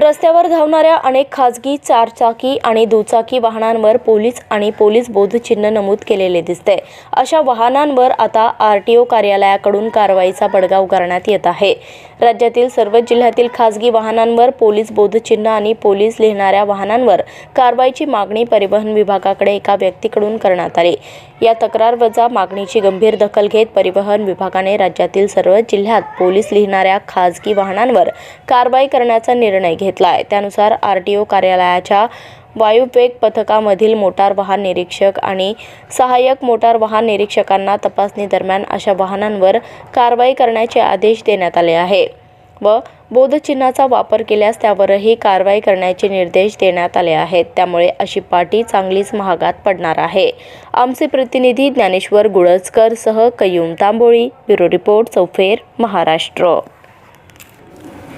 रस्त्यावर धावणाऱ्या अनेक खाजगी चारचाकी आणि दुचाकी वाहनांवर पोलीस आणि पोलीस बोधचिन्ह नमूद केलेले दिसते. अशा वाहनांवर आता आर टी ओ कार्यालयाकडून कारवाईचा बडगा उगारण्यात येत आहे. राज्यातील सर्व जिल्ह्यातील खाजगी वाहनांवर पोलीस बोधचिन्ह आणि पोलीस लिहिणाऱ्या वाहनांवर कारवाईची मागणी परिवहन विभागाकडे एका व्यक्तीकडून करण्यात आली. या तक्रार वजा मागणीची गंभीर दखल घेत परिवहन विभागाने राज्यातील सर्व जिल्ह्यात पोलीस लिहिणाऱ्या खाजगी वाहनांवर कारवाई करण्याचा निर्णय घेतला. घेतला आहे त्यानुसार आर टी ओ कार्यालयाच्या वायुपेग पथकामधील मोटार वाहन निरीक्षक आणि सहाय्यक मोटार वाहन निरीक्षकांना तपासणी दरम्यान अशा वाहनांवर कारवाई करण्याचे आदेश देण्यात आले आहे व बोधचिन्हाचा वापर केल्यास त्यावरही कारवाई करण्याचे निर्देश देण्यात आले आहेत. त्यामुळे अशी पाटी चांगलीच महागात पडणार आहे. आमचे प्रतिनिधी ज्ञानेश्वर गुळजकर सह कयूम तांबोळी ब्युरो रिपोर्ट चौफेर महाराष्ट्र.